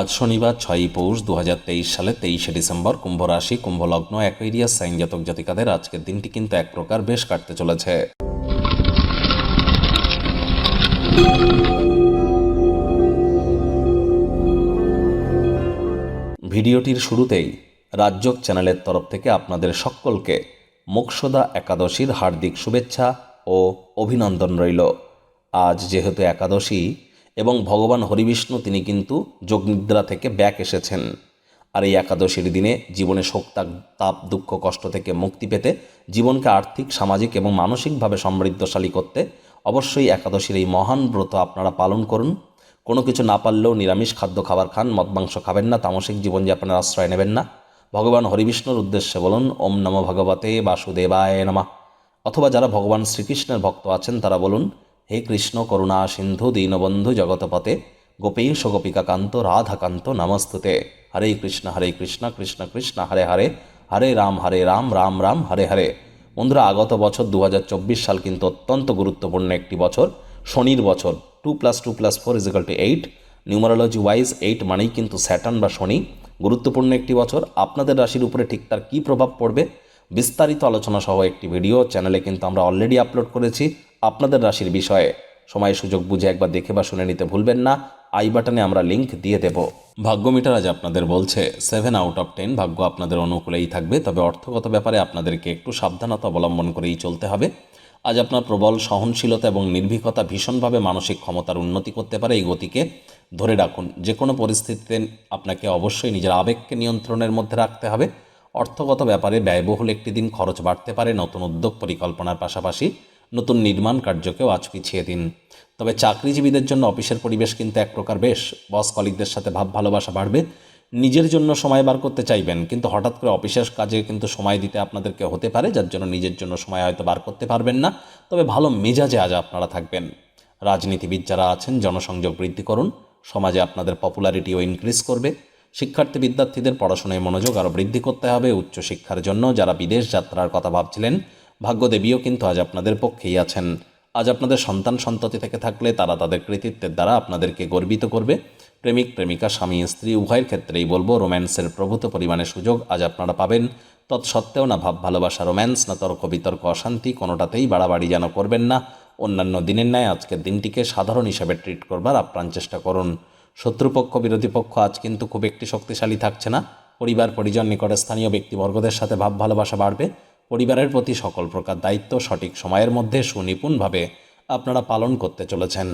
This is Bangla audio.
আজ শনিবার ছয়ই পৌষ দু হাজার তেইশ সালে তেইশে ডিসেম্বর কুম্ভ রাশি কুম্ভ লগ্ন অ্যাকোয়ারিয়াস সাইন জাতক জাতিকাদের আজকের দিনটি কিন্তু এক প্রকার বেশ কাটতে চলেছে। ভিডিওটির শুরুতেই রাজ্যক চ্যানেলের তরফ থেকে আপনাদের সকলকে মোক্ষদা একাদশীর হার্দিক শুভেচ্ছা ও অভিনন্দন রইল। আজ যেহেতু একাদশী এবং ভগবান হরিবিষ্ণু তিনি কিন্তু যোগনিদ্রা থেকে ব্যাক এসেছেন। আর এই একাদশীর দিনে জীবনে শোক তাপ- দুঃখ, কষ্ট থেকে মুক্তি পেতে জীবনকে আর্থিক, সামাজিক এবং মানসিকভাবে সমৃদ্ধশালী করতে অবশ্যই একাদশীর এই মহান ব্রত আপনারা পালন করুন। কোনো কিছু না পারলেও নিরামিষ খাদ্য খাবার খান, মদ, মাংস খাবেন না, তামসিক জীবনযাপনের আশ্রয় নেবেন না। ভগবান হরিবিষ্ণুর উদ্দেশ্যে বলুন, ওম নম ভগবতে বাসুদেবায় নমঃ। অথবা যারা ভগবান শ্রীকৃষ্ণের ভক্ত আছেন তারা বলুন হে কৃষ্ণ করুণা সিন্ধু দীনবন্ধু জগতপতে গোপীশ গোপিকা কান্ত রাধাকান্ত নমস্তুতে। হরে কৃষ্ণ হরে কৃষ্ণ কৃষ্ণ কৃষ্ণ, হরে হরে হরে রাম হরে রাম রাম রাম, হরে হরে। বন্ধুরা, আগত বছর দু হাজার চব্বিশ সাল কিন্তু অত্যন্ত গুরুত্বপূর্ণ একটি বছর, শনির বছর two plus two plus four is equal two eight numerology wise eight মানেই কিন্তু স্যাটার্ন বা শনি। গুরুত্বপূর্ণ একটি বছর। আপনাদের রাশির উপরে ঠিক তার কী প্রভাব পড়বে, বিস্তারিত আলোচনা সহ একটি ভিডিও চ্যানেলে কিন্তু আমরা অলরেডি আপলোড করেছি। আপনাদের রাশির বিষয়ে। সময় সুযোগ বুঝে একবার দেখে বা শুনে নিতে ভুলবেন না। আই বাটনে আমরা লিংক দিয়ে দেব। ভাগ্য মিটার আজ আপনাদের বলছে সেভেন আউট অফ টেন ভাগ্য আপনাদের অনুকূলেই থাকবে। তবে অর্থগত ব্যাপারে আপনাদেরকে একটু সাবধানতা অবলম্বন করেই চলতে হবে। আজ আপনার প্রবল সহনশীলতা এবং নির্ভীকতা ভীষণভাবে মানসিক ক্ষমতার উন্নতি করতে পারে এই গতিকে। ধরে রাখুন, যে কোনো পরিস্থিতিতে আপনাকে অবশ্যই নিজের আবেগকে নিয়ন্ত্রণের মধ্যে রাখতে হবে। অর্থগত ব্যাপারে ব্যয়বহুল একটি দিন খরচ বাড়তে পারে, নতুন উদ্যোগ পরিকল্পনার পাশাপাশি। নতুন নির্মাণ কার্যকেও আজ পিছিয়ে দিন। তবে চাকরিজীবীদের জন্য অফিসের পরিবেশ কিন্তু এক প্রকার বেশ। বস কলিকদের সাথে ভাব ভালোবাসা বাড়বে। নিজের জন্য সময় বার করতে চাইবেন, কিন্তু হঠাৎ করে অফিসের কাজে কিন্তু সময় দিতে আপনাদেরকে হতে পারে, যার জন্য নিজের জন্য সময় হয়তো বার করতে পারবেন না। তবে ভালো মেজাজে আজ আপনারা থাকবেন। রাজনীতিবিদ যারা আছেন, জনসংযোগ বৃদ্ধি করুন। সমাজে আপনাদের পপুলারিটিও ইনক্রিজ করবে। শিক্ষার্থী বিদ্যার্থীদের পড়াশোনায় মনোযোগ আরও বৃদ্ধি করতে হবে। উচ্চশিক্ষার জন্য যারা বিদেশ যাত্রার কথা ভাবছিলেন ভাগ্যদেবীও কিন্তু আজ আপনাদের পক্ষেই আছেন। আজ আপনাদের সন্তান সন্ততি থেকে থাকলে তারা তাদের কৃতিত্বের দ্বারা আপনাদেরকে গর্বিত করবে। প্রেমিক, প্রেমিকা, স্বামী, স্ত্রী, উভয়ের ক্ষেত্রেই বলব, রোম্যান্সের প্রভূত পরিমাণে সুযোগ আজ আপনারা পাবেন। তৎসত্ত্বেও না ভাব, ভালোবাসা, রোম্যান্স, না তর্ক, বিতর্ক, অশান্তি কোনোটাতেই বাড়াবাড়ি যেন করবেন না। অন্যান্য দিনের ন্যায় আজকের দিনটিকে সাধারণ হিসাবে ট্রিট করবার আপ্রাণ চেষ্টা করুন। শত্রুপক্ষ, বিরোধী পক্ষ আজ কিন্তু খুব একটি শক্তিশালী থাকছে না। পরিবার, পরিজন নিকটে স্থানীয় ব্যক্তিবর্গদের সাথে ভাব, ভালোবাসা বাড়বে। পরিবারের প্রতি সকল প্রকার দায়িত্ব সঠিক সময়ের মধ্যে সুনিপুণভাবে আপনারা পালন করতে চলেছেন।